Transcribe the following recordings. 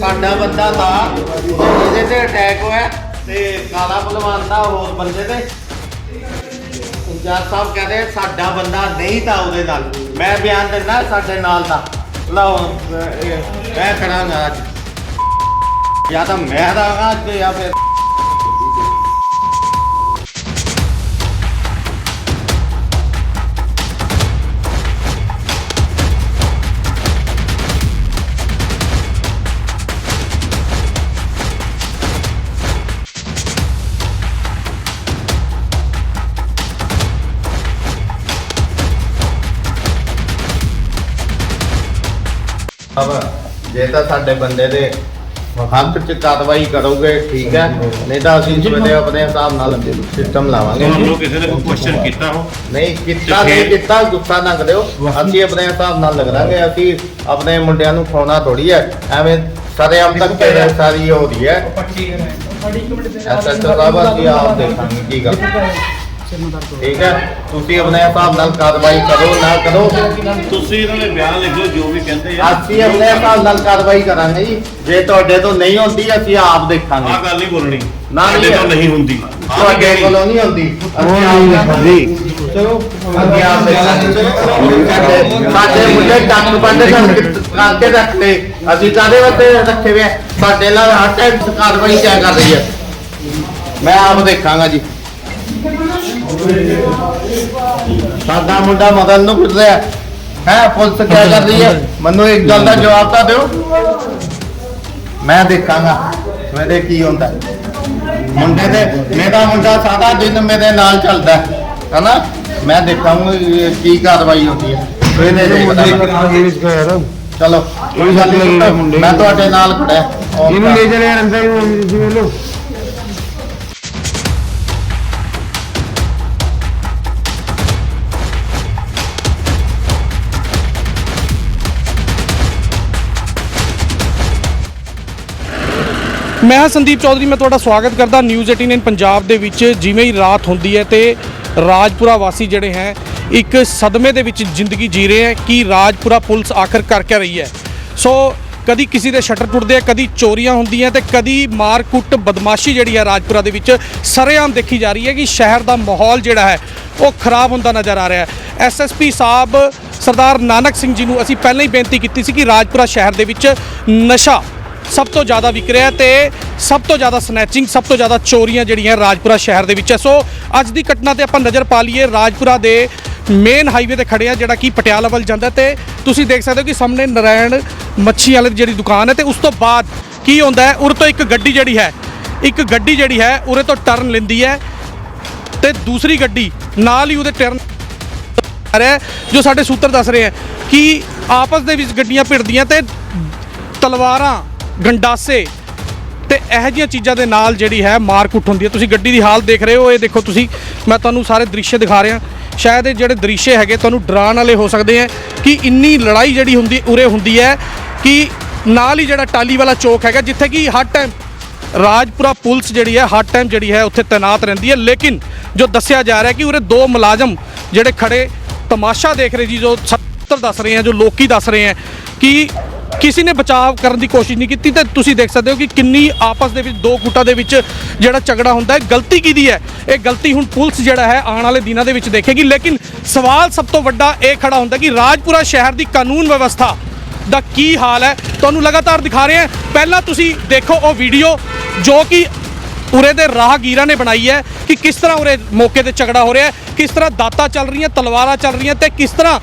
ਸਾਡਾ ਬੰਦਾ ਦਾ ਇਹਦੇ ਤੇ ਅਟੈਕ ਹੋਇਆ ਤੇ ਕਾਲਾ ਭਲਵਾਨ ਦਾ ਹੋਰ ਬੰਦੇ ਤੇ। ਇੰਚਾਰਜ ਸਾਹਿਬ ਕਹਿੰਦੇ ਸਾਡਾ ਬੰਦਾ ਨਹੀਂ ਤਾਂ ਉਹਦੇ ਨਾਲ। ਮੈਂ ਬਿਆਨ ਦਿੰਦਾ ਸਾਡੇ ਨਾਲ ਦਾ। ਲਓ ਇਹ- ਮੈਂ ਖੜਾਂਗਾ ਅੱਜ ਜਾਂ ਤਾਂ ਮੈਂ ਰਹਾਂਗਾ ਅੱਜ ਜਾਂ ਫਿਰ ਤਾਂ ਸਾਡੇ ਬੰਦੇ ਦੇ ਹੱਥ 'ਚ ਕਾਰਵਾਈ ਕਰੋਗੇ ਠੀਕ ਹੈ? ਨਹੀਂ ਤਾਂ ਅਸੀਂ ਸਵੇਰੇ ਆਪਣੇ ਹਿਸਾਬ ਨਾਲ ਸਿਸਟਮ ਲਾਵਾਂਗੇ। ਤੁਹਾਨੂੰ ਕਿਸੇ ਨੇ ਕੋਈ ਕੁਐਸਚਨ ਕੀਤਾ ਹੋ ਨਹੀਂ ਕੀਤਾ ਤੇ ਨਹੀਂ ਕੀਤਾ ਗੁੱਸਾ ਨਾ ਕਰਿਓ। ਅਸੀਂ ਆਪਣੇ ਹਿਸਾਬ ਨਾਲ ਲਗਾਂਗੇ ਅਸੀਂ ਆਪਣੇ ਮੁੰਡਿਆਂ ਨੂੰ ਖੋਣਾ ਥੋੜੀ ਹੈ। ਐਵੇਂ ਸਾਰੇ ਆਮ ਤੱਕ ਤੇਰੇ ਸਾਰੀ ਹੋ ਰਹੀ ਹੈ। ਐਸਐਚਓ ਸਾਹਿਬ ਅਸੀਂ ਆਪ ਦੇਖਾਂਗੇ ਕੀ ਗੱਲ। ਠੀਕ ਹੈ। ਤੁਸੀਂ ਆਪਣੇ ਹਿਸਾਬ ਨਾਲ ਕਾਰਵਾਈ ਕਰੋ ਨਾ ਕਰੋ। ਤੁਸੀਂ ਇਹਨਾਂ ਦੇ ਬਿਆਨ ਲਿਖੋ ਜੋ ਵੀ ਕਹਿੰਦੇ ਆ। ਅਸੀਂ ਆਪਣੇ ਹਿਸਾਬ ਨਾਲ ਕਾਰਵਾਈ ਕਰਾਂਗੇ ਜੀ। ਜੇ ਤੁਹਾਡੇ ਤੋਂ ਨਹੀਂ ਹੁੰਦੀ ਅਸੀਂ ਆਪ ਦੇਖਾਂਗੇ। ਆਹ ਗੱਲ ਨਹੀਂ ਬੋਲਣੀ। ਨਾ ਸਾਡੇ ਨਹੀਂ ਤੋਂ ਨਹੀਂ ਹੁੰਦੀ। ਤੁਹਾਡੇ। ਕੋਲੋਂ ਨਹੀਂ ਹੁੰਦੀ ਅਸੀਂ ਆਪ ਦੇਖਾਂਗੇ। ਚਲੋ ਅਸੀਂ ਆਪ ਦੇਖਾਂਗੇ। ਸਾਡੇ- ਮੁੰਡੇ ਡੱਕ ਬੰਦੇ ਕਰਕੇ ਰੱਖ ਲਏ। ਅਸੀਂ ਕਾਦੇ ਵਾਸਤੇ ਰੱਖੇ ਵੇ? ਸਾਡੇ ਨਾਲ ਹਰ ਟਾਈਮ ਕਾਰਵਾਈ ਕਿਆ ਕਰ ਰਹੀ ਹੈ? ਮੈਂ ਆਪ ਦੇਖਾਂਗਾ ਜੀ। ਸਾਡਾ ਮੁੰਡਾ ਮਦਨ ਨੂੰ ਫਿਰਦਾ ਹੈ ਹੈ ਪੁਲਿਸ ਕਿਆ ਕਰ ਰਹੀ ਹੈ? ਮੈਨੂੰ ਇੱਕ ਗੱਲ ਦਾ ਜਵਾਬ ਤਾਂ ਦਿਓ। ਮੈਂ ਦੇਖਾਂਗਾ ਸਵੇਰੇ ਕੀ ਹੁੰਦਾ। ਮੁੰਡੇ ਦੇ ਮੇਰਾ ਮੁੰਡਾ ਸਾਰਾ ਦਿਨ ਮੇਰੇ ਨਾਲ ਚੱਲਦਾ ਹੈ ਹਨਾ? ਮੈਂ ਦੇਖਾਂਗਾ ਕੀ ਕਾਰਵਾਈ ਹੁੰਦੀ ਹੈ। ਸਵੇਰੇ ਦੇਖਦਾ ਮੈਂ। ਚਲੋ। ਕੋਈ ਗੱਲ ਨਹੀਂ ਮੈਂ ਤੁਹਾਡੇ ਨਾਲ ਖੜਾ। ਇਹਨੂੰ ਲੈ ਚਲੇ ਯਾਰ ਅੰਦਰ ਨੂੰ ਜਿਵੇਂ ਲੋ ਮੈਂ ਹਾਂ ਸੰਦੀਪ ਚੌਧਰੀ, ਮੈਂ ਤੁਹਾਡਾ ਸਵਾਗਤ ਕਰਦਾ ਨਿਊਜ਼ 18 ਪੰਜਾਬ ਦੇ ਵਿੱਚ। ਜਿਵੇਂ ਹੀ ਰਾਤ ਹੁੰਦੀ ਹੈ ਤੇ ਰਾਜਪੁਰਾ ਵਾਸੀ ਜਿਹੜੇ ਹੈ, ਇੱਕ ਸਦਮੇ ਦੇ ਵਿੱਚ ਜ਼ਿੰਦਗੀ ਜੀ ਰਹੇ ਹੈ ਕਿ ਰਾਜਪੁਰਾ ਪੁਲਿਸ ਆਖਰ ਕਰ ਕੇ ਰਹੀ ਹੈ। ਸੋ ਕਦੀ ਕਿਸੇ ਦੇ ਸ਼ਟਰ ਟੁੱਟਦੇ ਆ, ਕਦੀ ਚੋਰੀਆਂ ਹੁੰਦੀਆਂ ਤੇ ਕਦੀ ਮਾਰ ਕੁੱਟ ਬਦਮਾਸ਼ੀ ਜਿਹੜੀ ਹੈ ਰਾਜਪੁਰਾ ਦੇ ਵਿੱਚ ਸਰੇਆਮ ਦੇਖੀ ਜਾ ਰਹੀ ਹੈ ਕਿ ਸ਼ਹਿਰ ਦਾ ਮਾਹੌਲ ਜਿਹੜਾ ਹੈ, ਉਹ ਖਰਾਬ ਹੁੰਦਾ ਨਜ਼ਰ ਆ ਰਿਹਾ ਹੈ। ਐਸਐਸਪੀ ਸਾਹਿਬ ਸਰਦਾਰ ਨਾਨਕ ਸਿੰਘ ਜੀ ਨੂੰ ਅਸੀਂ ਪਹਿਲਾਂ ਹੀ ਬੇਨਤੀ ਕੀਤੀ ਸੀ ਕਿ ਰਾਜਪੁਰਾ ਸ਼ਹਿਰ ਦੇ ਵਿੱਚ ਨਸ਼ਾ ਸਭ ਤੋਂ ਜ਼ਿਆਦਾ ਵਿਕ ਰਿਹਾ ਤੇ ਸਭ ਤੋਂ ਜ਼ਿਆਦਾ ਸਨੈਚਿੰਗ ਸਭ ਤੋਂ ਜ਼ਿਆਦਾ ਚੋਰੀਆਂ ਜਿਹੜੀਆਂ ਰਾਜਪੁਰਾ ਸ਼ਹਿਰ ਦੇ ਵਿੱਚ ਹੈ। ਸੋ ਅੱਜ ਦੀ ਘਟਨਾ ਤੇ ਆਪਾਂ ਨਜ਼ਰ ਪਾ ਲਈਏ। ਰਾਜਪੁਰਾ ਦੇ ਮੇਨ ਹਾਈਵੇ ਤੇ ਖੜੇ ਆ ਜਿਹੜਾ ਕਿ ਪਟਿਆਲਾ ਵੱਲ ਜਾਂਦਾ ਤੇ ਤੁਸੀਂ ਦੇਖ ਸਕਦੇ ਹੋ ਕਿ ਸਾਹਮਣੇ ਨਰਾਇਣ ਮੱਛੀ ਵਾਲੇ ਦੀ ਜਿਹੜੀ ਦੁਕਾਨ ਹੈ ਤੇ ਉਸ ਤੋਂ ਬਾਅਦ ਕੀ ਹੁੰਦਾ ਹੈ? ਉਰ ਤੋਂ ਇੱਕ ਗੱਡੀ ਜਿਹੜੀ ਹੈ ਇੱਕ ਗੱਡੀ ਜਿਹੜੀ ਹੈ ਉਰੇ ਤੋਂ ਟਰਨ ਲੈਂਦੀ ਹੈ ਤੇ ਦੂਸਰੀ ਗੱਡੀ ਨਾਲ ਹੀ ਉਹਦੇ ਟਰਨ ਆ ਰਿਹਾ ਹੈ, ਜੋ ਸਾਡੇ ਸੂਤਰ ਦੱਸ ਰਹੇ ਹੈ ਕਿ ਆਪਸ ਦੇ ਵਿੱਚ ਗੱਡੀਆਂ ਭਿੜਦੀਆਂ ਤੇ ਤਲਵਾਰਾਂ ਗੰਡਾਸੇ ਤੇ ਇਹੋ ਜਿਹੀਆਂ ਚੀਜ਼ਾਂ ਦੇ ਨਾਲ ਜਿਹੜੀ ਹੈ ਮਾਰ ਕੁੱਟ ਹੁੰਦੀ ਹੈ। ਤੁਸੀਂ ਗੱਡੀ ਦੀ ਹਾਲਤ ਦੇਖ ਰਹੇ ਹੋ, ਇਹ ਦੇਖੋ ਤੁਸੀਂ, ਮੈਂ ਤੁਹਾਨੂੰ ਸਾਰੇ ਦ੍ਰਿਸ਼ ਦਿਖਾ ਰਿਹਾ। ਸ਼ਾਇਦ ਇਹ ਜਿਹੜੇ ਦ੍ਰਿਸ਼ ਹੈਗੇ ਤੁਹਾਨੂੰ ਡਰਾਉਣ ਵਾਲੇ ਹੋ ਸਕਦੇ ਹੈ ਕਿ ਇੰਨੀ ਲੜਾਈ ਜਿਹੜੀ ਹੁੰਦੀ, ਉਰੇ ਹੁੰਦੀ ਹੈ ਕਿ ਨਾਲ ਹੀ ਜਿਹੜਾ ਟਾਲੀ ਵਾਲਾ ਚੌਕ ਹੈਗਾ, ਜਿੱਥੇ ਕਿ ਹਰ ਟਾਈਮ ਰਾਜਪੁਰਾ ਪੁਲਿਸ ਜਿਹੜੀ ਹੈ, ਹਰ ਟਾਈਮ ਜਿਹੜੀ ਹੈ ਉੱਥੇ ਤਾਇਨਾਤ ਰਹਿੰਦੀ ਹੈ। ਲੇਕਿਨ ਜੋ ਦੱਸਿਆ ਜਾ ਰਿਹਾ ਕਿ ਉਰੇ ਦੋ ਮੁਲਾਜ਼ਮ ਜਿਹੜੇ ਖੜੇ ਤਮਾਸ਼ਾ ਦੇਖ ਰਹੇ ਜੀ, ਜੋ ਸੱਤਰ ਦੱਸ ਰਹੇ ਹੈ, ਜੋ ਲੋਕੀ ਦੱਸ ਰਹੇ ਹੈ ਕਿ ਕਿਸੇ ਨੇ ਬਚਾਅ ਕਰਨ ਦੀ ਕੋਸ਼ਿਸ਼ ਨਹੀਂ ਕੀਤੀ ਤੇ ਤੁਸੀਂ ਦੇਖ ਸਕਦੇ ਹੋ ਕਿ ਕਿੰਨੀ ਆਪਸ ਦੇ ਵਿੱਚ ਦੋ ਗੁੱਟਾਂ ਦੇ ਵਿੱਚ ਜਿਹੜਾ ਝਗੜਾ ਹੁੰਦਾ ਹੈ, ਗਲਤੀ ਕਿਹਦੀ ਹੈ? ਇਹ ਗਲਤੀ ਹੁਣ ਪੁਲਿਸ ਜਿਹੜਾ ਹੈ, ਆਉਣ ਵਾਲੇ ਦਿਨਾਂ ਦੇ ਵਿੱਚ ਦੇਖੇਗੀ। ਲੇਕਿਨ ਸਵਾਲ ਸਭ ਤੋਂ ਵੱਡਾ ਇਹ ਖੜਾ ਹੁੰਦਾ ਕਿ ਰਾਜਪੁਰਾ ਸ਼ਹਿਰ ਦੀ ਕਾਨੂੰਨ ਵਿਵਸਥਾ ਦਾ ਕੀ ਹਾਲ ਹੈ? ਤੁਹਾਨੂੰ ਲਗਾਤਾਰ ਦਿਖਾ ਰਹੇ ਹਾਂ। ਪਹਿਲਾਂ ਤੁਸੀਂ ਦੇਖੋ ਉਹ ਵੀਡੀਓ ਜੋ ਕਿ ਉਰੇ ਦੇ ਰਾਹਗੀਰਾਂ ਨੇ ਬਣਾਈ ਹੈ ਕਿ ਕਿਸ ਤਰ੍ਹਾਂ ਉਰੇ ਮੌਕੇ ਤੇ ਝਗੜਾ ਹੋ ਰਿਹਾ ਹੈ, ਕਿਸ ਤਰ੍ਹਾਂ ਦਾਤਾਂ ਚੱਲ ਰਹੀਆਂ, ਤਲਵਾਰਾਂ ਚੱਲ ਰਹੀਆਂ ਤੇ ਕਿਸ ਤਰ੍ਹਾਂ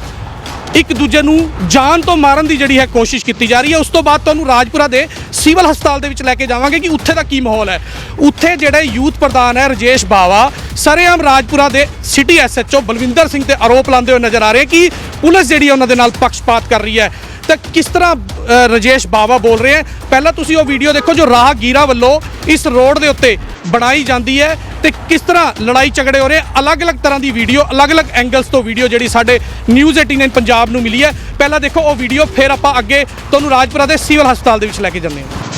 ਇੱਕ ਦੂਜੇ ਨੂੰ ਜਾਨ ਤੋਂ ਮਾਰਨ ਦੀ ਜਿਹੜੀ ਹੈ ਕੋਸ਼ਿਸ਼ ਕੀਤੀ ਜਾ ਰਹੀ ਹੈ। ਉਸ ਤੋਂ ਬਾਅਦ ਤੁਹਾਨੂੰ ਰਾਜਪੁਰਾ ਦੇ ਸਿਵਲ ਹਸਪਤਾਲ ਦੇ ਵਿੱਚ ਲੈ ਕੇ ਜਾਵਾਂਗੇ ਕਿ ਉੱਥੇ ਦਾ ਕੀ ਮਾਹੌਲ ਹੈ। ਉੱਥੇ ਜਿਹੜੇ ਯੂਥ ਪ੍ਰਧਾਨ ਹੈ ਰਜੇਸ਼ ਬਾਵਾ ਸਰੇਆਮ ਰਾਜਪੁਰਾ ਦੇ ਸਿਟੀ ਐਸਐਚਓ ਬਲਵਿੰਦਰ ਸਿੰਘ ਤੇ ਆਰੋਪ ਲਾਉਂਦੇ ਹੋਏ ਨਜ਼ਰ ਆ ਰਹੇ ਕਿ ਪੁਲਿਸ ਜਿਹੜੀ ਹੈ ਉਹਨਾਂ ਦੇ ਨਾਲ ਪੱਖਪਾਤ ਕਰ ਰਹੀ ਹੈ। ਤਾਂ ਕਿਸ ਤਰ੍ਹਾਂ ਅ, ਰਜੇਸ਼ ਬਾਵਾ ਬੋਲ ਰਹੇ ਹੈ? ਪਹਿਲਾਂ ਤੁਸੀਂ ਉਹ ਵੀਡੀਓ ਦੇਖੋ ਜੋ ਰਾਹਗੀਰਾਂ ਵੱਲੋਂ ਇਸ ਰੋਡ ਦੇ ਉੱਤੇ ਬਣਾਈ ਜਾਂਦੀ ਹੈ। ਤੇ ਕਿਸ ਤਰ੍ਹਾਂ ਲੜਾਈ ਝਗੜੇ ਹੋ ਰਹੇ ਅਲੱਗ-ਅਲੱਗ ਤਰ੍ਹਾਂ ਦੀ ਵੀਡੀਓ, ਅਲੱਗ-ਅਲੱਗ ਐਂਗਲਸ ਤੋਂ ਵੀਡੀਓ ਜਿਹੜੀ ਸਾਡੇ ਨਿਊਜ਼ 18 ਪੰਜਾਬ ਨੂੰ ਮਿਲੀ ਹੈ। ਪਹਿਲਾਂ ਦੇਖੋ, ਉਹ ਵੀਡੀਓ ਫਿਰ ਆਪਾਂ ਅੱਗੇ ਤੁਹਾਨੂੰ ਰਾਜਪੁਰਾ ਦੇ ਸਿਵਲ ਹਸਪਤਾਲ ਦੇ ਵਿੱਚ ਲੈ ਕੇ ਜਾਂਦੇ ਹਾਂ।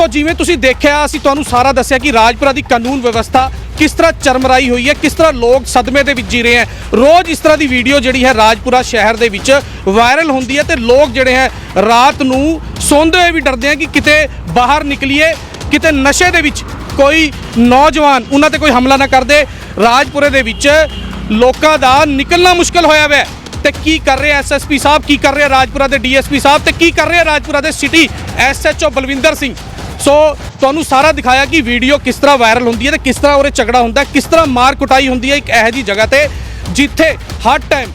ਸੋ ਜਿਵੇਂ ਤੁਸੀਂ ਦੇਖਿਆ, ਅਸੀਂ ਤੁਹਾਨੂੰ ਸਾਰਾ ਦੱਸਿਆ ਕਿ ਰਾਜਪੁਰਾ ਦੀ ਕਾਨੂੰਨ ਵਿਵਸਥਾ ਕਿਸ ਤਰ੍ਹਾਂ ਚਰਮਰਾਈ ਹੋਈ ਹੈ, ਕਿਸ ਤਰ੍ਹਾਂ ਲੋਕ ਸਦਮੇ ਦੇ ਵਿੱਚ ਜੀ ਰਹੇ ਹੈ। ਰੋਜ਼ ਇਸ ਤਰ੍ਹਾਂ ਦੀ ਵੀਡੀਓ ਜਿਹੜੀ ਹੈ ਰਾਜਪੁਰਾ ਸ਼ਹਿਰ ਦੇ ਵਿੱਚ ਵਾਇਰਲ ਹੁੰਦੀ ਹੈ ਤੇ ਲੋਕ ਜਿਹੜੇ ਹੈ ਰਾਤ ਨੂੰ ਸੌਂਦੇ ਹੋਏ ਵੀ ਡਰਦੇ ਆ ਕਿ ਕਿਤੇ ਬਾਹਰ ਨਿਕਲੀਏ, ਕਿਤੇ ਨਸ਼ੇ ਦੇ ਵਿੱਚ ਕੋਈ ਨੌਜਵਾਨ ਉਹਨਾਂ ਤੇ ਕੋਈ ਹਮਲਾ ਨਾ ਕਰਦੇ ਰਾਜਪੁਰੇ ਦੇ ਵਿੱਚ ਲੋਕਾਂ ਦਾ ਨਿਕਲਣਾ ਮੁਸ਼ਕਲ ਹੋਇਆ ਹੋਇਆ ਹੈ। ਤੇ ਕੀ ਕਰ ਰਹੇ ਐਸਐਸਪੀ ਸਾਹਿਬ, ਕੀ ਕਰ ਰਹੇ ਰਾਜਪੁਰਾ ਦੇ ਡੀਐਸਪੀ ਸਾਹਿਬ ਤੇ ਕੀ ਕਰ ਰਹੇ ਰਾਜਪੁਰਾ ਦੇ city SHO Balwinder Singh? So ਤੁਹਾਨੂੰ ਸਾਰਾ ਦਿਖਾਇਆ ਕਿ ਵੀਡੀਓ ਕਿਸ ਤਰ੍ਹਾਂ ਵਾਇਰਲ ਹੁੰਦੀ ਹੈ ਤੇ ਕਿਸ ਤਰ੍ਹਾਂ ਉਹਰੇ ਝਗੜਾ ਹੁੰਦਾ ਕਿਸ ਤਰ੍ਹਾਂ ਮਾਰ ਕੁਟਾਈ ਹੁੰਦੀ ਹੈ ਇੱਕ ਇਹੋ ਜਿਹੀ ਜਗ੍ਹਾ ਤੇ, ਜਿੱਥੇ ਹਰ ਟਾਈਮ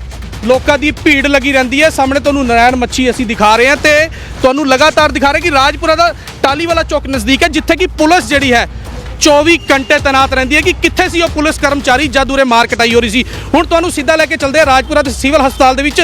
ਲੋਕਾਂ ਦੀ ਭੀੜ ਲੱਗੀ ਰਹਿੰਦੀ ਹੈ। ਸਾਹਮਣੇ ਤੁਹਾਨੂੰ ਨਰਾਇਣ ਮੱਛੀ ਅਸੀਂ ਦਿਖਾ ਰਹੇ ਹਾਂ ਤੇ ਤੁਹਾਨੂੰ ਲਗਾਤਾਰ ਦਿਖਾ ਰਹੇ ਕਿ ਰਾਜਪੁਰਾ ਦਾ ਟਾਲੀ ਵਾਲਾ ਚੌਕ ਨਜ਼ਦੀਕ ਹੈ, ਜਿੱਥੇ ਕਿ ਪੁਲਿਸ ਜਿਹੜੀ ਹੈ 24 ਘੰਟੇ ਤੈਨਾਤ ਰਹਿੰਦੀ ਹੈ ਕਿ ਕਿੱਥੇ ਸੀ ਉਹ ਪੁਲਿਸ ਕਰਮਚਾਰੀ ਜਦ ਉਰੇ ਮਾਰ ਕਟਾਈ ਹੋ ਰਹੀ ਸੀ। ਹੁਣ ਤੁਹਾਨੂੰ ਸਿੱਧਾ ਲੈ ਕੇ ਚੱਲਦੇ ਹਾਂ ਰਾਜਪੁਰਾ ਦੇ ਸਿਵਲ ਹਸਪਤਾਲ ਦੇ ਵਿੱਚ।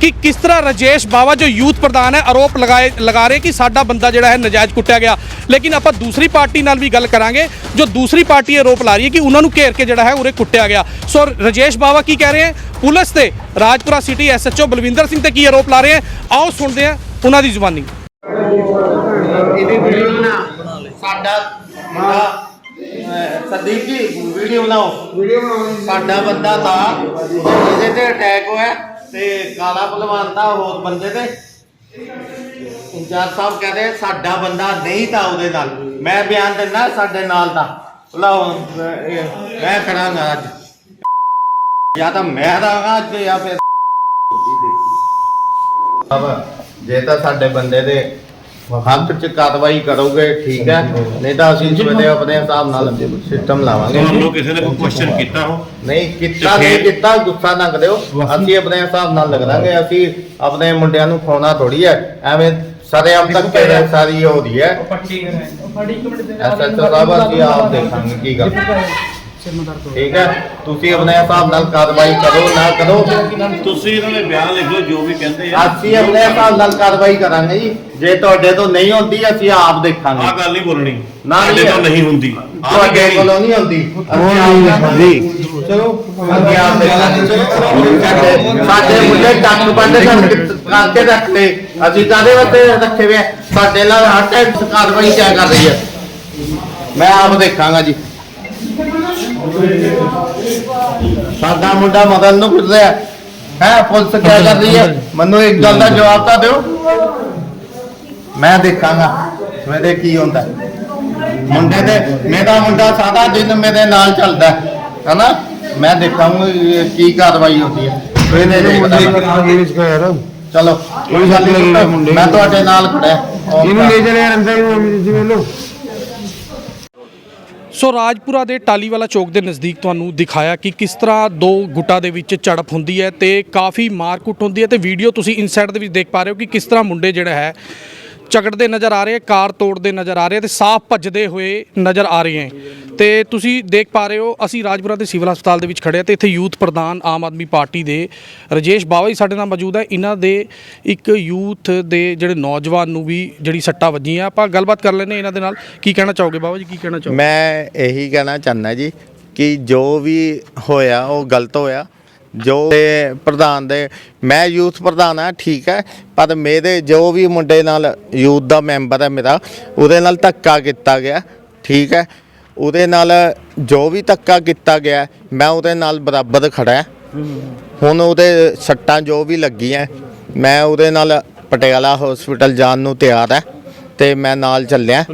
ਕਿ ਕਿਸ ਤਰ੍ਹਾਂ ਰਾਜੇਸ਼ ਬਾਵਾ ਜੋ ਯੂਥ ਪ੍ਰਧਾਨ ਹੈ ਆਰੋਪ ਲਗਾਏ ਲਗਾ ਰਹੇ ਕਿ ਸਾਡਾ ਬੰਦਾ ਜਿਹੜਾ ਹੈ ਨਜਾਇਜ਼ ਕੁੱਟਿਆ ਗਿਆ। ਲੇਕਿਨ ਆਪਾਂ ਦੂਸਰੀ ਪਾਰਟੀ ਨਾਲ ਵੀ ਗੱਲ ਕਰਾਂਗੇ ਜੋ ਦੂਸਰੀ ਪਾਰਟੀ ਆਰੋਪ ਲਾ ਰਹੀ ਹੈ ਕਿ ਉਹਨਾਂ ਨੂੰ ਘੇਰ ਕੇ ਜਿਹੜਾ ਹੈ ਉਰੇ ਕੁੱਟਿਆ ਗਿਆ। ਸੋ ਰਾਜੇਸ਼ ਬਾਵਾ ਕੀ ਕਹਿ ਰਹੇ ਹੈ? ਪੁਲਿਸ ਤੇ ਰਾਜਪੁਰਾ ਸਿਟੀ ਐਸਐਚਓ ਬਲਵਿੰਦਰ ਸਿੰਘ ਤੇ ਕੀ ਆਰੋਪ ਲਾ ਰਹੇ ਹੈ? ਆਓ ਸੁਣਦੇ ਹਾਂ ਉਹਨਾਂ ਦੀ ਜ਼ੁਬਾਨੀ। ਇਹਦੀ ਵੀਡੀਓ ਬਣਾ ਸਾਡਾ ਮੁੰਡਾ ਸੰਦੀਪ ਜੀ ਵੀਡੀਓ ਬਣਾਓ। ਵੀਡੀਓ ਬਣਾਉਣੀ ਸਾਡਾ ਬੰਦਾ ਤਾਂ ਜਿਹਦੇ ਤੇ ਅਟੈਕ ਹੋਇਆ। ਤੇ ਕਾਲਾ ਭਲਵਾਨ ਦਾ ਹੋਰ ਬੰਦੇ ਤੇ। ਇੰਚਾਰਜ ਸਾਹਿਬ ਕਹਿੰਦੇ ਸਾਡਾ ਬੰਦਾ ਨਹੀਂ ਤਾਂ ਉਹਦੇ ਨਾਲ। ਮੈਂ ਬਿਆਨ ਦਿੰਦਾ ਸਾਡੇ ਨਾਲ ਦਾ। ਲਓ ਇਹ, ਮੈਂ ਖੜਾਂਗਾ ਅੱਜ। ਜਾਂ ਤਾਂ ਮੈਂ ਰਹਾਂਗਾ ਅੱਜ ਜਾਂ ਫਿਰ ਅਬ ਜੇ ਤਾਂ ਸਾਡੇ ਬੰਦੇ ਦੇ ਹੱਕ ਚ ਕਾਰਵਾਈ ਕਰੋਗੇ ਠੀਕ ਹੈ? ਨਹੀਂ ਤਾਂ ਅਸੀਂ ਸਵੇਰੇ ਆਪਣੇ ਹਿਸਾਬ ਨਾਲ ਸਿਸਟਮ ਲਾਵਾਂਗੇ। ਤੁਹਾਨੂੰ ਕਿਸੇ ਨੇ ਕੋਈ ਕੁਐਸਚਨ ਕੀਤਾ ਹੋ? ਨਹੀਂ ਕੀਤਾ ਨਹੀਂ ਕੀਤਾ ਗੁੱਸਾ ਨਾ ਕਰਿਓ। ਅਸੀਂ ਆਪਣੇ ਹਿਸਾਬ ਨਾਲ ਲੱਗਦਾਂਗੇ ਅਸੀਂ ਆਪਣੇ ਮੁੰਡਿਆਂ ਨੂੰ ਖੋਣਾ ਥੋੜੀ ਹੈ। ਐਵੇਂ ਸਾਰੇ ਆਪ ਤੱਕ ਕਿਹੜੇ ਸਾਰੀ ਹੋ ਰਹੀ ਹੈ। ਐਸਐਚਓ ਸਾਹਿਬ ਅਸੀਂ ਆਪ ਦੇਖਾਂਗੇ ਕੀ ਗੱਲ। ਠੀਕ ਹੈ ਤੁਸੀਂ ਆਪਣੇ ਹਿਸਾਬ ਨਾਲ ਕਾਰਵਾਈ ਕਰੋ ਨਾ ਕਰੋ। ਤੁਸੀਂ ਇਹਨਾਂ ਦੇ ਬਿਆਨ ਲਿਖ ਲਓ ਜੋ ਵੀ ਕਹਿੰਦੇ ਆ। ਅਸੀਂ ਆਪਣੇ ਹਿਸਾਬ ਨਾਲ ਕਾਰਵਾਈ ਕਰਾਂਗੇ ਜੀ। ਜੇ ਤੁਹਾਡੇ ਤੋਂ ਨਹੀਂ ਹੁੰਦੀ ਅਸੀਂ ਆਪ ਦੇਖਾਂਗੇ। ਆਹ ਗੱਲ ਨਹੀਂ ਬੋਲਣੀ। ਨਾ ਨਹੀਂ ਤੋਂ ਨਹੀਂ ਹੁੰਦੀ। ਆਹ ਨਹੀਂ ਤੁਹਾਡੇ ਕਹਿਣੀ। ਕੋਲੋਂ ਨਹੀਂ ਹੁੰਦੀ ਅਸੀਂ ਆਪ ਜੀ। ਚਲੋ ਅੱਗੇ ਆਪ ਦੇਖਾਂਗੇ। ਸਾਡੇ ਸਾਡੇ ਮੁੰਡੇ ਟੱਕ ਬੰਦੇ ਕਰਕੇ ਰੱਖਦੇ ਅਸੀਂ ਕਾਦੇ ਵਾਸਤੇ ਰੱਖੇ ਵੇ ਆ? ਸਾਡੇ ਨਾਲ ਹਰ ਟਾਈਮ ਕਾਰਵਾਈ ਕਿਆ ਕਰ ਰਹੀ ਹੈ? ਮੈਂ ਆਪ ਦੇਖਾਂਗਾ ਜੀ। ਸਾਡਾ ਮੁੰਡਾ ਮਦਨ ਨੂੰ ਫਿਰ ਰਿਹਾ ਹੈ ਪੁਲਿਸ ਕਿਆ ਕਰ ਰਹੀ ਹੈ? ਮੈਨੂੰ ਇੱਕ ਗੱਲ ਦਾ ਜਵਾਬ ਤਾਂ ਦਿਓ। ਮੈਂ ਦੇਖਾਂਗਾ ਸਵੇਰੇ ਕੀ ਹੁੰਦਾ। ਹੈ। ਮੁੰਡੇ ਦੇ ਮੇਰਾ ਮੁੰਡਾ ਸਾਰਾ ਦਿਨ ਮੇਰੇ ਨਾਲ ਚੱਲਦਾ ਹੈ ਹੈਨਾ? ਮੈਂ ਦੇਖਾਂਗਾ ਕੀ ਕਾਰਵਾਈ ਹੁੰਦੀ ਹੈ। ਸਵੇਰੇ ਦੇਖਦਾ ਚਲੋ ਕੋਈ ਗੱਲ ਨਹੀਂ ਮੈਂ ਤੁਹਾਡੇ ਨਾਲ ਖੜਾ ਹਾਂ। ਇਹਨੂੰ ਲੈ ਚਲੇ ਯਾਰ ਅੰਦਰ ਨੂੰ ਜਿਵੇਂ ਲੋ ਸੋ ਰਾਜਪੁਰਾ ਦੇ ਟਾਲੀਵਾਲਾ ਚੌਕ ਦੇ ਨਜ਼ਦੀਕ ਤੁਹਾਨੂੰ ਦਿਖਾਇਆ ਕਿ ਕਿਸ ਤਰ੍ਹਾਂ ਦੋ ਗੁੱਟਾਂ ਦੇ ਵਿੱਚ ਝੜਪ ਹੁੰਦੀ ਹੈ ਤੇ ਕਾਫੀ ਮਾਰਕੁੱਟ ਹੁੰਦੀ ਹੈ ਤੇ ਵੀਡੀਓ ਤੁਸੀਂ ਇਨਸਾਈਡ ਦੇ ਵਿੱਚ ਦੇਖ ਪਾ ਰਹੇ ਹੋ ਕਿ ਕਿਸ ਤਰ੍ਹਾਂ ਮੁੰਡੇ ਜਿਹੜਾ ਹੈ ਝਗੜਦੇ ਨਜ਼ਰ ਆ ਰਹੇ, ਕਾਰ ਤੋੜਦੇ ਨਜ਼ਰ ਆ ਰਹੇ ਤੇ ਸਾਫ਼ ਭੱਜਦੇ ਹੋਏ ਨਜ਼ਰ ਆ ਰਹੇ ਹੈ। ਤੇ ਤੁਸੀਂ ਦੇਖ ਪਾ ਰਹੇ ਹੋ, ਅਸੀਂ ਰਾਜਪੁਰਾ ਦੇ ਸਿਵਲ ਹਸਪਤਾਲ ਦੇ ਵਿੱਚ ਖੜੇ ਹਾਂ ਤੇ ਇੱਥੇ ਯੂਥ ਪ੍ਰਧਾਨ ਆਮ ਆਦਮੀ ਪਾਰਟੀ ਦੇ ਰਜੇਸ਼ ਬਾਵਾ ਜੀ ਸਾਡੇ ਨਾਲ ਮੌਜੂਦ ਹੈ। ਇਹਨਾਂ ਦੇ ਇੱਕ ਯੂਥ ਦੇ ਜਿਹੜੇ ਨੌਜਵਾਨ ਨੂੰ ਵੀ ਜਿਹੜੀ ਸੱਟਾਂ ਵੱਜੀਆਂ। ਆਪਾਂ ਗੱਲਬਾਤ ਕਰ ਲੈਂਦੇ ਇਹਨਾਂ ਦੇ ਨਾਲ। ਕੀ ਕਹਿਣਾ ਚਾਹੋਗੇ ਬਾਵਾ ਜੀ? ਕੀ ਕਹਿਣਾ ਚਾਹੋਗੇ? ਮੈਂ ਇਹੀ ਕਹਿਣਾ ਚਾਹੁੰਦਾ ਜੀ ਕਿ ਜੋ ਵੀ ਹੋਇਆ, ਉਹ ਗਲਤ ਹੋਇਆ। ਜੋ ਤੇ ਪ੍ਰਧਾਨ ਦੇ, ਮੈਂ ਯੂਥ ਪ੍ਰਧਾਨ ਆ ਠੀਕ ਹੈ, ਪਰ ਮੇਰੇ ਜੋ ਵੀ ਮੁੰਡੇ ਨਾਲ ਯੂਥ ਦਾ ਮੈਂਬਰ ਹੈ ਮੇਰਾ, ਉਹਦੇ ਨਾਲ ਧੱਕਾ ਕੀਤਾ ਗਿਆ, ਠੀਕ ਹੈ, ਉਹਦੇ ਨਾਲ ਜੋ ਵੀ ਧੱਕਾ ਕੀਤਾ ਗਿਆ, ਮੈਂ ਉਹਦੇ ਨਾਲ ਬਰਾਬਰ ਖੜਾ ਹਾਂ। ਹੁਣ ਉਹਦੇ ਸੱਟਾਂ ਜੋ ਵੀ ਲੱਗੀਆਂ, ਮੈਂ ਉਹਦੇ ਨਾਲ ਪਟਿਆਲਾ ਹਸਪੀਟਲ ਜਾਣ ਨੂੰ ਤਿਆਰ ਹੈ ਤੇ ਮੈਂ ਨਾਲ ਚੱਲਿਆ।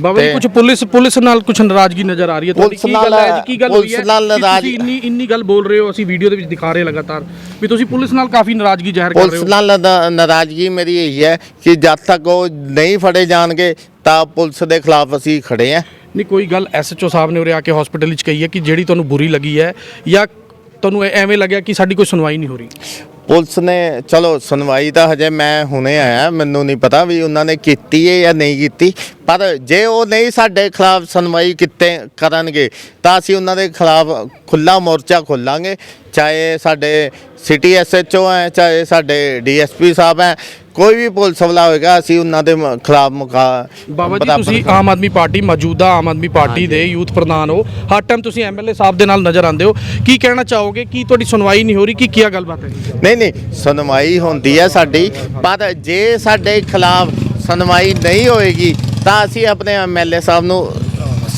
ਬਾਬਾ ਜੀ ਕੁਝ ਪੁਲਿਸ ਪੁਲਿਸ ਨਾਲ ਕੁਝ ਨਾਰਾਜ਼ਗੀ ਨਜ਼ਰ ਆ ਰਹੀ ਹੈ? ਤੁਹਾਡੀ ਪੁਲਿਸ ਕੀ ਗੱਲ ਨਾਲ- ਹੈ? ਜੀ ਕੀ ਗੱਲ ਹੋਈ ਪੁਲਿਸ ਹੈ? ਨਾਲ ਤੁਸੀਂ ਇੰਨੀ ਇੰਨੀ ਗੱਲ ਬੋਲ ਰਹੇ ਹੋ? ਅਸੀਂ ਵੀਡੀਓ ਦੇ ਵਿੱਚ ਦਿਖਾ ਰਹੇ ਲਗਾਤਾਰ। ਵੀ ਤੁਸੀਂ ਪੁਲਿਸ ਨਾਲ ਕਾਫੀ ਨਾਰਾਜ਼ਗੀ ਜ਼ਾਹਿਰ ਕਰ ਰਹੇ ਪੁਲਿਸ ਹੋ। ਨਾਲ ਨਾ- ਨਾਰਾਜ਼ਗੀ ਮੇਰੀ ਇਹੀ ਹੈ ਕਿ ਜਦ ਤੱਕ ਉਹ ਨਹੀਂ ਫੜੇ ਜਾਣਗੇ ਤਾਂ ਪੁਲਿਸ ਦੇ ਖਿਲਾਫ ਅਸੀਂ ਖੜੇ ਹਾਂ। ਨਹੀਂ ਕੋਈ ਗੱਲ ਐਸਐਚਓ ਸਾਹਿਬ ਨੇ ਉਰੇ ਆ ਕੇ ਹਸਪੀਟਲ ਵਿੱਚ ਕਹੀ ਹੈ ਕਿ ਜਿਹੜੀ ਤੁਹਾਨੂੰ ਬੁਰੀ ਲੱਗੀ ਹੈ ਜਾਂ ਤੁਹਾਨੂੰ ਐਵੇਂ ਲੱਗਿਆ ਕਿ ਸਾਡੀ ਕੋਈ ਸੁਣਵਾਈ ਨਹੀਂ ਹੋ ਰਹੀ। ਪੁਲਿਸ ਨੇ, ਚਲੋ ਸੁਣਵਾਈ ਤਾਂ ਹਜੇ ਮੈਂ ਹੁਣੇ ਆਇਆ, ਮੈਨੂੰ ਨਹੀਂ ਪਤਾ ਵੀ ਉਹਨਾਂ ਨੇ ਕੀਤੀ ਹੈ ਜਾਂ ਨਹੀਂ ਕੀਤੀ ਪਰ ਜੇ ਉਹ ਨਹੀਂ ਸਾਡੇ ਖਿਲਾਫ ਸੁਣਵਾਈ ਕਿਤੇ ਕਰਨਗੇ ਤਾਂ ਅਸੀਂ ਉਹਨਾਂ ਦੇ ਖਿਲਾਫ ਖੁੱਲਾ ਮੋਰਚਾ ਖੋਲਾਂਗੇ। ਚਾਹੇ ਸਾਡੇ ਸਿਟੀ ਐਸਐਚਓ ਹੈ ਚਾਹੇ ਸਾਡੇ ਡੀਐਸਪੀ ਸਾਹਿਬ ਹੈ ਕੋਈ ਵੀ ਪੁਲਿਸ ਵਾਲਾ ਹੋਏਗਾ ਅਸੀਂ ਉਹਨਾਂ ਦੇ ਖਿਲਾਫ ਮੁਕਾ ਬਾਬਾ ਜੀ ਤੁਸੀਂ ਆਮ ਆਦਮੀ ਪਾਰਟੀ ਮੌਜੂਦਾ ਆਮ ਆਦਮੀ ਪਾਰਟੀ ਦੇ ਯੂਥ ਪ੍ਰਧਾਨ ਹੋ। ਹਰ ਟਾਈਮ ਤੁਸੀਂ ਐਮਐਲਏ ਸਾਹਿਬ ਦੇ ਨਾਲ ਨਜ਼ਰ ਆਉਂਦੇ ਹੋ। ਕੀ ਕਹਿਣਾ ਚਾਹੋਗੇ? ਕੀ ਤੁਹਾਡੀ ਸੁਣਵਾਈ ਨਹੀਂ ਹੋ ਰਹੀ? ਕੀ ਕੀ ਗੱਲਬਾਤ ਹੈ? ਨਹੀਂ ਨਹੀਂ ਸੁਣਵਾਈ ਹੁੰਦੀ ਹੈ ਸਾਡੀ ਪਰ ਜੇ ਸਾਡੇ ਖਿਲਾਫ ਸੁਣਵਾਈ ਨਹੀਂ ਹੋਏਗੀ ਤਾਂ ਅਸੀਂ ਆਪਣੇ ਐਮਐਲਏ ਸਾਹਿਬ ਨੂੰ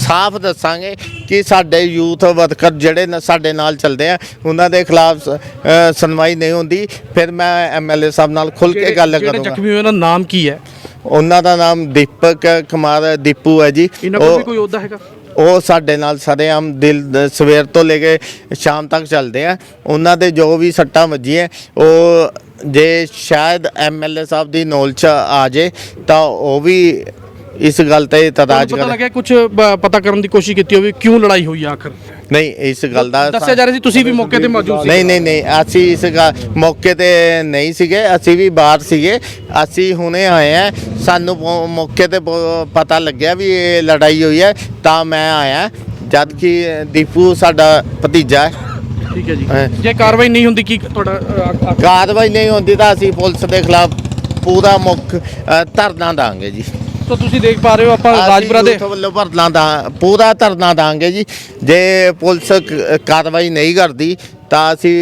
ਸਾਫ਼ ਦੱਸਾਂਗੇ ਕਿ ਸਾਡੇ ਯੂਥ ਵਰਕਰ ਜਿਹੜੇ ਸਾਡੇ ਨਾਲ ਚੱਲਦੇ ਆ ਉਹਨਾਂ ਦੇ ਖਿਲਾਫ ਸੁਣਵਾਈ ਨਹੀਂ ਹੁੰਦੀ। ਫਿਰ ਮੈਂ ਐਮਐਲਏ ਸਾਹਿਬ ਨਾਲ ਖੁੱਲ ਕੇ ਗੱਲ ਕਰੂੰਗਾ। ਜ਼ਖਮੀ ਉਹਨਾਂ ਦਾ ਨਾਮ ਕੀ ਹੈ? ਉਹਨਾਂ ਦਾ ਨਾਮ ਦੀਪਕ ਕੁਮਾਰ ਦੀਪੂ ਹੈ ਜੀ। ਇਹਨਾਂ ਕੋਲ ਉਹ- ਵੀ ਕੋਈ ਅਹੁਦਾ ਹੈਗਾ? ਉਹ ਸਾਡੇ ਨਾਲ ਸਰੇਆਮ ਦਿਲ ਸਵੇਰ ਤੋਂ ਲੈ ਕੇ ਸ਼ਾਮ ਤੱਕ ਚੱਲਦੇ ਆ। ਉਹਨਾਂ ਦੇ ਜੋ ਵੀ ਸੱਟਾਂ ਵੱਜੀਆਂ ਉਹ ਜੇ ਸ਼ਾਇਦ ਐਮਐਲਏ ਸਾਹਿਬ ਦੀ ਨੌਲੇਜ ਆ ਜੇ ਤਾਂ ਉਹ ਵੀ ਇਸ ਗੱਲ ਤੇ ਪਤਾ ਕਰ ਲੱਗਿਆ ਕੁਝ ਪਤਾ ਕਰਨ ਦੀ ਕੋਸ਼ਿਸ਼ ਕੀਤੀ ਹੋਵੇ ਕਿਉਂ ਲੜਾਈ ਹੋਈ ਆ ਆਖਰ? ਨਹੀਂ ਇਸ ਗੱਲ ਦਾ ਦੱਸਿਆ ਜਾ ਰਿਹਾ ਸੀ ਤੁਸੀਂ ਵੀ ਮੌਕੇ ਤੇ ਮੌਜੂਦ ਸੀ ਨਹੀਂ ਨਹੀਂ ਨਹੀਂ ਅਸੀਂ ਇਸ ਗਾ- ਮੌਕੇ ਤੇ ਨਹੀਂ ਸੀਗੇ ਅਸੀਂ ਵੀ ਬਾਹਰ ਸੀਗੇ। ਅਸੀਂ ਹੁਣੇ ਆਏ ਆ ਸਾਨੂੰ ਪੋ- ਮੌਕੇ ਤੇ ਪੋ- ਪਤਾ ਲੱਗਿਆ ਵੀ ਇਹ ਲੜਾਈ ਹੋਈ ਹੈ ਤਾਂ ਮੈਂ ਆਇਆ। ਜਦ ਕਿ ਦੀਪੂ ਸਾਡਾ ਭਤੀਜਾ ਹੈ। ਠੀਕ ਹੈ ਜੀ। ਹਾਂ। ਜੇ ਕਾਰਵਾਈ ਨਹੀਂ ਹੁੰਦੀ ਕੀ ਤੁਹਾਡਾ ਅ, ਆ- ਆ- ਕਾਰਵਾਈ ਨਹੀਂ ਹੁੰਦੀ ਤਾਂ ਅਸੀਂ ਪੁਲਿਸ ਦੇ ਖਿਲਾਫ ਪੂਰਾ ਮੁੱਖ ਅ, ਧਰਨਾ ਦਾਂਗੇ ਜੀ। ਸੋ ਤੁਸੀਂ ਦੇਖ ਪਾ ਰਹੇ ਹੋ ਆਪਾਂ ਰਾਜਪੁਰਾ ਦੇ ਵੱਲੋਂ ਧਰਨਾ ਦਾ ਪੂਰਾ ਧਰਨਾ ਦਾਂਗੇ ਜੀ। ਜੇ ਪੁਲਿਸ ਕ- ਕਾਰਵਾਈ ਨਹੀਂ ਕਰਦੀ ਤਾਂ ਅਸੀਂ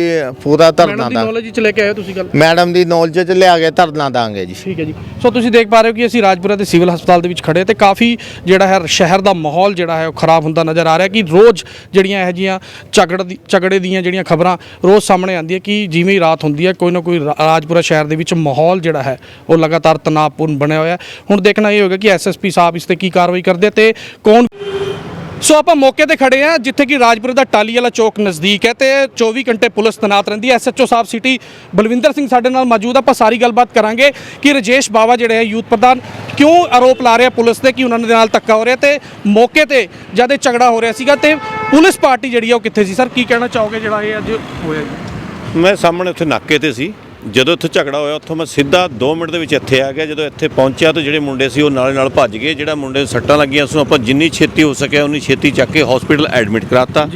ਪੂਰਾ ਧਰਨਾ ਮੈਡਮ ਦੀ ਦਾਂਗੇ। ਨੌਲੇਜ ਚ ਲੈ ਕੇ ਆਏ ਹੋ ਤੁਸੀਂ ਗੱਲ? ਮੈਡਮ ਦੀ ਨੌਲੇਜ ਚ ਲਿਆ ਕੇ ਧਰਨਾ ਦਾਂਗੇ ਜੀ। ਠੀਕ ਹੈ ਜੀ। ਸੋ ਤੁਸੀਂ ਦੇਖ ਪਾ ਰਹੇ ਹੋ ਕਿ ਅਸੀਂ ਰਾਜਪੁਰਾ ਦੇ ਸਿਵਲ ਹਸਪਤਾਲ ਦੇ ਵਿੱਚ ਖੜੇ ਤੇ ਕਾਫੀ ਜਿਹੜਾ ਹੈ ਸ਼ਹਿਰ ਦਾ ਮਾਹੌਲ ਜਿਹੜਾ ਹੈ ਉਹ ਖਰਾਬ ਹੁੰਦਾ ਨਜ਼ਰ ਆ ਰਿਹਾ ਕਿ ਰੋਜ਼ ਜਿਹੜੀਆਂ ਇਹੋ ਜੀਆਂ ਝਗੜ ਦੀ ਝਗੜੇ ਦੀਆਂ ਜਿਹੜੀਆਂ ਖਬਰਾਂ ਰੋਜ਼ ਸਾਹਮਣੇ ਆਉਂਦੀਆਂ ਕਿ ਜਿਵੇਂ ਹੀ ਰਾਤ ਹੁੰਦੀ ਹੈ ਕੋਈ ਨਾ ਕੋਈ ਰਾ- ਰਾਜਪੁਰਾ ਸ਼ਹਿਰ ਦੇ ਵਿੱਚ ਮਾਹੌਲ ਜਿਹੜਾ ਹੈ ਉਹ ਲਗਾਤਾਰ ਤਣਾਅਪੂਰਨ ਬਣਿਆ ਹੋਇਆ ਹੈ। ਹੁਣ ਦੇਖਣਾ ਇਹ ਹੋਗਾ ਕਿ ਐਸਐਸਪੀ ਸਾਹਿਬ ਇਸ ਤੇ ਕੀ ਕਾਰਵਾਈ ਕਰਦੇ ਆ ਤੇ ਕੌਣ ਸੋ ਆਪਾਂ ਮੌਕੇ ਤੇ ਖੜੇ ਆ ਜਿੱਥੇ ਕਿ ਰਾਜਪੁਰ ਦਾ ਟਾਲੀ ਵਾਲਾ ਚੌਕ ਨਜ਼ਦੀਕ ਹੈ ਤੇ 24 ਘੰਟੇ ਪੁਲਿਸ ਤਨਾਤ ਰਹਿੰਦੀ ਹੈ। ਐਸਐਚਓ ਸਾਹਿਬ ਸਿਟੀ ਬਲਵਿੰਦਰ ਸਿੰਘ ਸਾਡੇ ਨਾਲ ਮੌਜੂਦ ਆ। ਆਪਾਂ ਸਾਰੀ ਗੱਲਬਾਤ ਕਰਾਂਗੇ ਕਿ ਰਜੇਸ਼ ਬਾਵਾ ਜਿਹੜੇ ਹੈ ਯੂਥ ਪ੍ਰਧਾਨ, ਕਿਉਂ ਆਰੋਪ ਲਾ ਰਿਹਾ ਪੁਲਿਸ ਤੇ ਕਿ ਉਹਨਾਂ ਦੇ ਨਾਲ ਧੱਕਾ ਹੋ ਰਿਹਾ ਤੇ ਮੌਕੇ ਤੇ ਜਦ ਇਹ ਝਗੜਾ ਹੋ ਰਿਹਾ ਸੀਗਾ ਤੇ ਪੁਲਿਸ ਪਾਰਟੀ ਜਿਹੜੀ ਆ ਉਹ ਕਿੱਥੇ ਸੀ? ਸਰ ਕੀ ਕਹਿਣਾ ਚਾਹੋਗੇ ਜਿਹੜਾ ਇਹ ਅੱਜ ਹੋਇਆ ਜੀ? ਮੈਂ ਸਾਹਮਣੇ ਉੱਥੇ ਨਾਕੇ ਤੇ ਸੀ। ਜਦੋਂ ਇੱਥੇ ਝਗੜਾ ਹੋਇਆ ਉੱਥੋਂ ਮੈਂ ਸਿੱਧਾ 2 ਮਿੰਟ ਦੇ ਵਿੱਚ ਇੱਥੇ ਆ ਗਿਆ। ਜਦੋਂ ਇੱਥੇ ਪਹੁੰਚਿਆ ਤਾਂ ਜਿਹੜੇ ਮੁੰਡੇ ਸੀ ਉਹ ਨਾਲੇ ਨਾਲ ਭੱਜ ਗਏ। ਜਿਹੜਾ ਮੁੰਡੇ ਨੂੰ ਸੱਟਾਂ ਲੱਗੀਆਂ ਉਸ ਨੂੰ ਆਪਾਂ ਜਿੰਨੀ ਛੇਤੀ ਹੋ ਸਕਿਆ ਉਨੀ ਛੇਤੀ ਚੱਕ ਕੇ ਹਸਪੀਟਲ ਐਡਮਿਟ ਕਰਾਤਾ।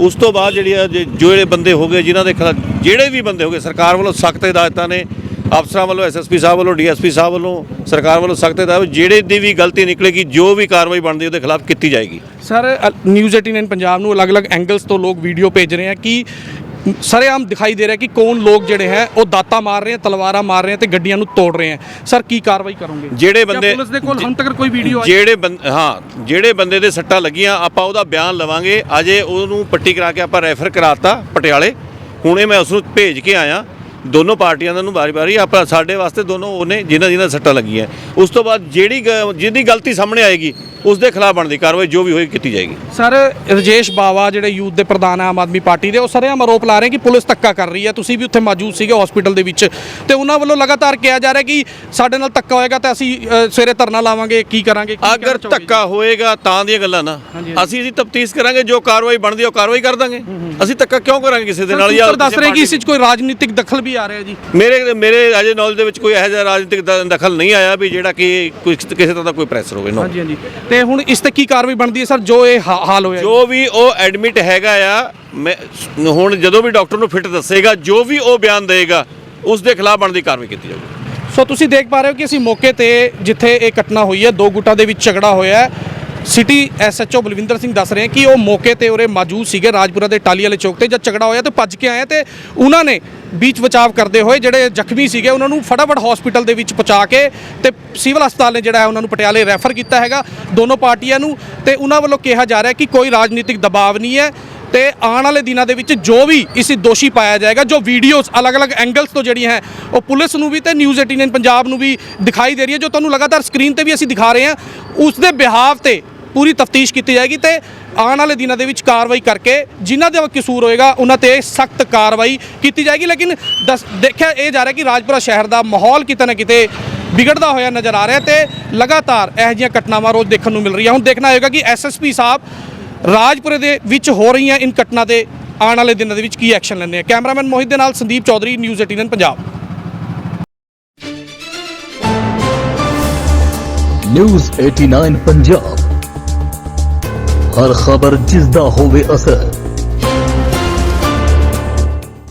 ਉਸ ਤੋਂ ਬਾਅਦ ਜਿਹੜੀ ਆ ਜਿਹੜੇ ਬੰਦੇ ਹੋ ਗਏ ਜਿਨ੍ਹਾਂ ਦੇ ਖਿਲਾਫ ਜਿਹੜੇ ਵੀ ਬੰਦੇ ਹੋ ਗਏ ਸਰਕਾਰ ਵੱਲੋਂ ਸਖਤ ਹਦਾਇਤਾਂ ਨੇ। ਅਫਸਰਾਂ ਵੱਲੋਂ ਐਸਐਸਪੀ ਸਾਹਿਬ ਵੱਲੋਂ ਡੀਐਸਪੀ ਸਾਹਿਬ ਵੱਲੋਂ ਸਰਕਾਰ ਵੱਲੋਂ ਸਖਤ ਹਦਾਇਤ ਜਿਹੜੇ ਦੀ ਵੀ ਗਲਤੀ ਨਿਕਲੇਗੀ ਜੋ ਵੀ ਕਾਰਵਾਈ ਬਣਦੀ ਉਹਦੇ ਖਿਲਾਫ ਕੀਤੀ ਜਾਏਗੀ। ਸਰ ਨਿਊਜ਼ 18 ਪੰਜਾਬ ਨੂੰ ਅਲੱਗ-ਅਲੱਗ ਐਂਗਲਸ ਤੋਂ ਲੋਕ ਵੀਡੀਓ ਭੇਜ ਰਹੇ ਆ ਕਿ ਸਰੇਆਮ ਦਿਖਾਈ ਦੇ ਰਿਹਾ ਕਿ ਕੌਣ ਲੋਕ ਜਿਹੜੇ ਹੈ ਉਹ ਦਾਤਾ ਮਾਰ ਰਹੇ ਆ ਤਲਵਾਰਾਂ ਮਾਰ ਰਹੇ ਆ ਤੇ ਗੱਡੀਆਂ ਨੂੰ ਤੋੜ ਰਹੇ ਆ ਸਰ ਕੀ ਕਾਰਵਾਈ ਕਰੋਗੇ? ਜਿਹੜੇ ਬੰਦੇ ਪੁਲਿਸ ਦੇ ਕੋਲ ਹੁਣ ਤੱਕ ਕੋਈ ਵੀਡੀਓ ਆਈ? ਜਿਹੜੇ ਬੰਦ ਹਾਂ ਜਿਹੜੇ ਬੰਦੇ ਦੇ ਸੱਟਾਂ ਲੱਗੀਆਂ ਆਪਾਂ ਉਹਦਾ ਬਿਆਨ ਲਵਾਂਗੇ। ਅਜੇ ਉਹਨੂੰ ਪੱਟੀ ਕਰਾ ਕੇ ਆਪਾਂ ਰੈਫਰ ਕਰਾਤਾ ਪਟਿਆਲੇ। ਹੁਣੇ ਮੈਂ ਉਸ ਨੂੰ ਭੇਜ ਕੇ ਆਇਆ। ਦੋਨੋਂ ਪਾਰਟੀਆਂ ਦਾ ਨੂੰ ਵਾਰੀ-ਵਾਰੀ ਆਪਾਂ ਸਾਡੇ ਵਾਸਤੇ ਦੋਨੋਂ ਉਹਨੇ ਜਿਨ੍ਹਾਂ ਜਿਨ੍ਹਾਂ ਸੱਟਾਂ ਲੱਗੀਆਂ। ਉਸ ਤੋਂ ਬਾਅਦ ਜਿਹੜੀ ਜਿਹਦੀ ਗਲਤੀ ਸਾਹਮਣੇ ਆਏਗੀ ਉਸ ਦੇ ਖਿਲਾਫ ਬਣਦੀ ਕਾਰਵਾਈ ਜੋ ਵੀ ਹੋਏਗੀ ਕੀਤੀ ਜਾਏਗੀ। ਸਰ ਰਜੇਸ਼ ਬਾਵਾ ਜਿਹੜੇ ਯੂਥ ਦੇ ਪ੍ਰਧਾਨ ਆ ਆਮ ਆਦਮੀ ਪਾਰਟੀ ਦੇ ਉਹ ਸਰੇਆਮ ਆਰੋਪ ਲਾ ਰਹੇ ਕਿ ਪੁਲਿਸ ਧੱਕਾ ਕਰ ਰਹੀ ਹੈ। ਤੁਸੀਂ ਵੀ ਉੱਥੇ ਮੌਜੂਦ ਸੀਗੇ ਹਸਪੀਟਲ ਦੇ ਵਿੱਚ। ਤੇ ਉਹਨਾਂ ਵੱਲੋਂ ਲਗਾਤਾਰ ਕਿਹਾ ਜਾ ਰਿਹਾ ਕਿ ਸਾਡੇ ਨਾਲ ਧੱਕਾ ਹੋਏਗਾ ਤਾਂ ਅਸੀਂ ਸਵੇਰੇ ਧਰਨਾ ਲਾਵਾਂਗੇ ਕੀ ਕਰਾਂਗੇ ਅਗਰ? ਧੱਕਾ ਹੋਏਗਾ ਤਾਂ ਦੀਆਂ ਗੱਲਾਂ ਨਾ। ਅਸੀਂ ਇਹਦੀ ਤਫਤੀਸ਼ ਕਰਾਂਗੇ ਜੋ ਕਾਰਵਾਈ ਬਣਦੀ ਉਹ ਕਾਰਵਾਈ ਕਰ ਦਾਂਗੇ। ਅਸੀਂ ਧੱਕਾ ਕਿਉਂ ਕਰਾਂਗੇ ਕਿਸੇ ਦੇ ਨਾਲ ਸੂਤਰ ਦੱਸ ਰਹੇ ਕਿ ਇਸ ਵਿੱਚ ਕੋਈ ਰਾਜਨੀਤਿਕ ਦਖਲ ਵੀ ਆ ਰਿਹਾ ਜੀ। ਮੇਰੇ ਮੇਰੇ ਅਜੇ ਨੌਲੇਜ ਦੇ ਵਿੱਚ ਕੋਈ ਇਹੋ ਜਿਹਾ ਰਾਜਨੀਤਿਕ ਦਖਲ ਨਹੀਂ ਆਇਆ ਵੀ ਜਿਹੜਾ ਕਿ ਕੋਈ ਕਿਸੇ ਤਰ੍ਹਾਂ ਦਾ ਕੋਈ ਪ੍ਰੈਸ਼ਰ ਹੋਵੇ ਨੋ ਹਾਂਜੀ ਹਾਂਜੀ। ਤੇ ਹੁਣ ਇਸ ਤੇ ਕੀ ਕਾਰਵਾਈ ਬਣਦੀ ਹੈ ਸਰ ਜੋ ਇਹ ਹਾ- ਹਾਲ ਹੋਇਆ ਜੀ? ਜੋ ਵੀ ਉਹ ਐਡਮਿਟ ਹੈਗਾ ਆ ਮੈਂ ਹੁਣ ਜਦੋਂ ਵੀ ਡਾਕਟਰ ਨੂੰ ਫਿੱਟ ਦੱਸੇਗਾ ਜੋ ਵੀ ਉਹ ਬਿਆਨ ਦੇਗਾ ਉਸ ਦੇ ਖਿਲਾਫ ਬਣਦੀ ਕਾਰਵਾਈ ਕੀਤੀ ਜਾਊਗੀ ਸੋ ਤੁਸੀਂ ਦੇਖ ਪਾ ਰਹੇ ਹੋ ਕਿ ਅਸੀਂ ਮੌਕੇ ਤੇ ਜਿੱਥੇ ਇਹ ਘਟਨਾ ਹੋਈ ਹੈ ਦੋ ਗੁੱਟਾਂ ਦੇ ਵਿੱਚ ਝਗੜਾ ਹੋਇਆ ਹੈ ਸਿਟੀ ਐਸਐਚਓ ਬਲਵਿੰਦਰ ਸਿੰਘ ਦੱਸ ਰਹੇ ਕਿ ਉਹ ਮੌਕੇ ਤੇ ਉਰੇ ਮੌਜੂਦ ਸੀਗੇ ਰਾਜਪੁਰਾ ਦੇ ਟਾਲੀ ਵਾਲੇ ਚੌਕ ਤੇ ਜਦ ਝਗੜਾ ਹੋਇਆ ਤੇ ਭੱਜ ਕੇ ਆਏ ਤੇ ਉਹਨਾਂ ਨੇ ਬੀਚ ਬਚਾਵ ਕਰਦੇ ਹੋਏ ਜਿਹੜੇ ਜ਼ਖਮੀ ਸੀਗੇ ਉਹਨਾਂ ਨੂੰ ਫਟਾਫਟ ਹਸਪੀਟਲ ਦੇ ਵਿੱਚ ਪਹੁੰਚਾ ਕੇ ਤੇ ਸਿਵਲ ਹਸਪਤਾਲ ਨੇ ਜਿਹੜਾ ਹੈ ਉਹਨਾਂ ਨੂੰ ਪਟਿਆਲੇ ਰੈਫਰ ਕੀਤਾ ਹੈਗਾ ਦੋਨੋਂ ਪਾਰਟੀਆਂ ਨੂੰ ਤੇ ਉਹਨਾਂ ਵੱਲੋਂ ਕਿਹਾ ਜਾ ਰਿਹਾ ਕਿ ਕੋਈ ਰਾਜਨੀਤਿਕ ਦਬਾਅ ਨਹੀਂ ਹੈ ਤੇ ਆਉਣ ਵਾਲੇ ਦਿਨਾਂ ਦੇ ਵਿੱਚ ਜੋ ਵੀ ਇਸ ਦੋਸ਼ੀ ਪਾਇਆ ਜਾਏਗਾ, ਜੋ ਵੀਡੀਓਜ਼ ਅਲੱਗ-ਅਲੱਗ ਐਂਗਲਸ ਤੋਂ ਜਿਹੜੀਆਂ ਹੈ, ਉਹ ਪੁਲਿਸ ਨੂੰ ਵੀ ਤੇ ਨਿਊਜ਼ 18 ਪੰਜਾਬ ਨੂੰ ਵੀ ਦਿਖਾਈ ਦੇ ਰਹੀ ਹੈ, ਜੋ ਤੁਹਾਨੂੰ ਲਗਾਤਾਰ ਸਕਰੀਨ ਤੇ ਵੀ ਅਸੀਂ ਦਿਖਾ ਰਹੇ ਹਾਂ। ਉਸ ਦੇ ਬਿਹਾਵ ਤੇ ਪੂਰੀ ਤਫਤੀਸ਼ ਕੀਤੀ ਜਾਏਗੀ ਤੇ ਆਉਣ ਵਾਲੇ ਦਿਨਾਂ ਦੇ ਵਿੱਚ ਕਾਰਵਾਈ ਕਰਕੇ ਜਿਨ੍ਹਾਂ ਦੇ ਕਸੂਰ ਹੋਏਗਾ, ਉਹਨਾਂ ਤੇ ਸਖਤ ਕਾਰਵਾਈ ਕੀਤੀ ਜਾਏਗੀ। ਲੇਕਿਨ ਦੱਸ- ਦੇਖਿਆ ਇਹ ਜਾ ਰਿਹਾ ਕਿ ਰਾਜਪੁਰਾ ਸ਼ਹਿਰ ਦਾ ਮਾਹੌਲ ਕਿਤੇ ਨਾ ਕਿਤੇ ਵਿਗੜਦਾ ਹੋਇਆ ਨਜ਼ਰ ਆ ਰਿਹਾ ਤੇ ਲਗਾਤਾਰ ਇਹੋ ਜਿਹੀਆਂ ਘਟਨਾਵਾਂ ਰੋਜ਼ ਦੇਖਣ ਨੂੰ ਮਿਲ ਰਹੀਆਂ। ਹੁਣ ਦੇਖਣਾ ਹੋਏਗਾ ਕਿ ਐਸਐਸਪੀ ਸਾਹਿਬ ਰਾਜਪੁਰੇ ਦੇ ਵਿੱਚ ਹੋ ਰਹੀਆਂ ਇਨ ਘਟਨਾ ਦੇ ਆਉਣ ਵਾਲੇ ਦਿਨਾਂ ਦੇ ਵਿੱਚ ਕੀ ਐਕਸ਼ਨ ਲੈਣੇ ਆ। ਕੈਮਰਾਮੈਨ ਮੋਹਿਤ ਦੇ ਨਾਲ ਸੰਦੀਪ ਚੌਧਰੀ, ਨਿਊਜ਼ 18 ਪੰਜਾਬ। ਨਿਊਜ਼ 89 ਪੰਜਾਬ। ਹਰ ਖਬਰ ਜਿਸ ਦਾ ਹੋਵੇ ਅਸਰ